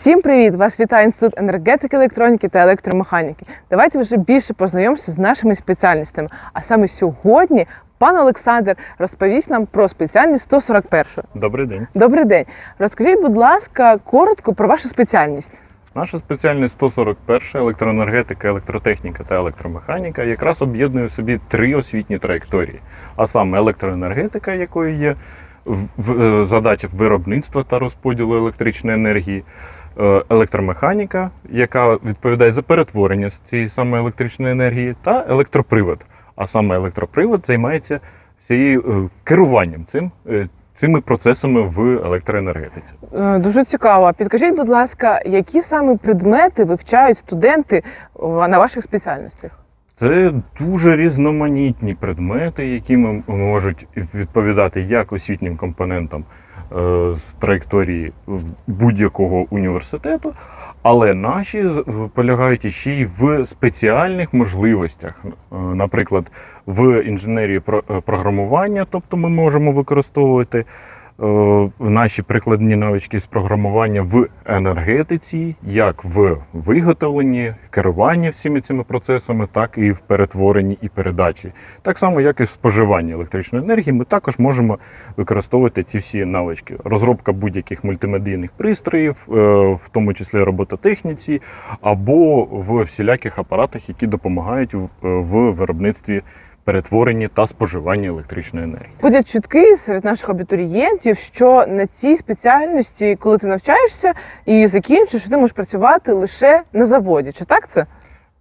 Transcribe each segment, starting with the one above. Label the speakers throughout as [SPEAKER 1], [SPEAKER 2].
[SPEAKER 1] Всім привіт! Вас вітає інститут енергетики, електроніки та електромеханіки. Давайте вже більше познайомимося з нашими спеціальностями. А саме сьогодні пан Олександр розповість нам про спеціальність 141.
[SPEAKER 2] Добрий день.
[SPEAKER 1] Добрий день. Розкажіть, будь ласка, коротко про вашу спеціальність.
[SPEAKER 2] Наша спеціальність 141 електроенергетика, електротехніка та електромеханіка якраз об'єднує в собі три освітні траєкторії, а саме електроенергетика, якою є е, задача виробництва та розподілу електричної енергії, електромеханіка, яка відповідає за перетворення з цієї саме електричної енергії, та електропривод. А саме електропривод займається цією е, керуванням цим, е, цими процесами в електроенергетиці.
[SPEAKER 1] Е, Дуже цікаво. Підкажіть, будь ласка, які саме предмети вивчають студенти на ваших спеціальностях?
[SPEAKER 2] Це дуже різноманітні предмети, які можуть відповідати як освітнім компонентам е, з траєкторії будь-якого університету, але наші полягають іще й в спеціальних можливостях. Е, Наприклад, в інженерії е, програмування, тобто ми можемо використовувати наші прикладні навички з програмування в енергетиці, як в виготовленні, керуванні всіми цими процесами, так і в перетворенні і передачі. Так само, як і в споживанні електричної енергії, ми також можемо використовувати ці всі навички. Розробка будь-яких мультимедійних пристроїв, е, в тому числі робототехніці, або в всіляких апаратах, які допомагають в- в виробництві перетворенні та споживанні електричної енергії.
[SPEAKER 1] Ходять чутки серед наших абітурієнтів, що на цій спеціальності, коли ти навчаєшся і закінчиш, ти можеш працювати лише на заводі. Чи так це?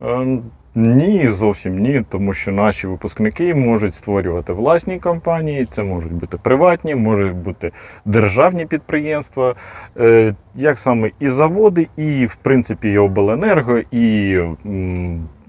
[SPEAKER 2] Ем, Ні, зовсім ні, тому що наші випускники можуть створювати власні компанії, це можуть бути приватні, можуть бути державні підприємства, е, як саме і заводи, і в принципі і обленерго, і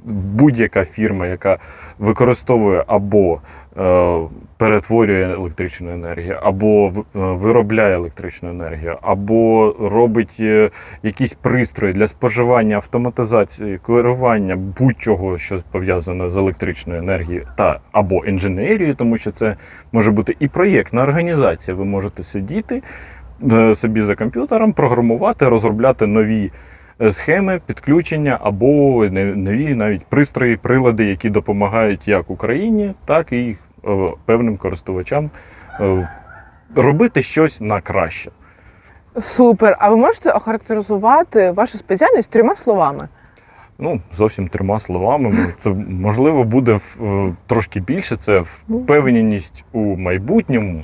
[SPEAKER 2] будь-яка фірма, яка використовує або е, перетворює електричну енергію, або е, виробляє електричну енергію, або робить е, якісь пристрої для споживання, автоматизації, керування будь-чого, що пов'язане з електричною енергією та або інженерією, тому що це може бути і проєктна організація. Ви можете сидіти собі за комп'ютером, програмувати, розробляти нові. Схеми підключення або нові навіть пристрої, прилади, які допомагають як Україні, так і е, певним користувачам е, робити щось на краще.
[SPEAKER 1] Супер. А ви можете охарактеризувати вашу спеціальність трьома словами?
[SPEAKER 2] Ну, зовсім трьома словами. ну, Це можливо буде е, трошки більше. Це впевненість у майбутньому,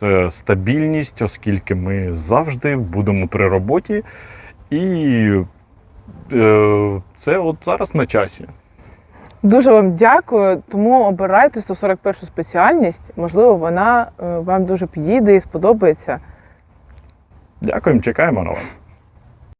[SPEAKER 2] це стабільність, оскільки ми завжди будемо при роботі. І е, це от зараз на часі.
[SPEAKER 1] Дуже вам дякую. Тому обирайте 141 спеціальність. Можливо, вона е, вам дуже підійде і сподобається.
[SPEAKER 2] Дякуємо, чекаємо на вас.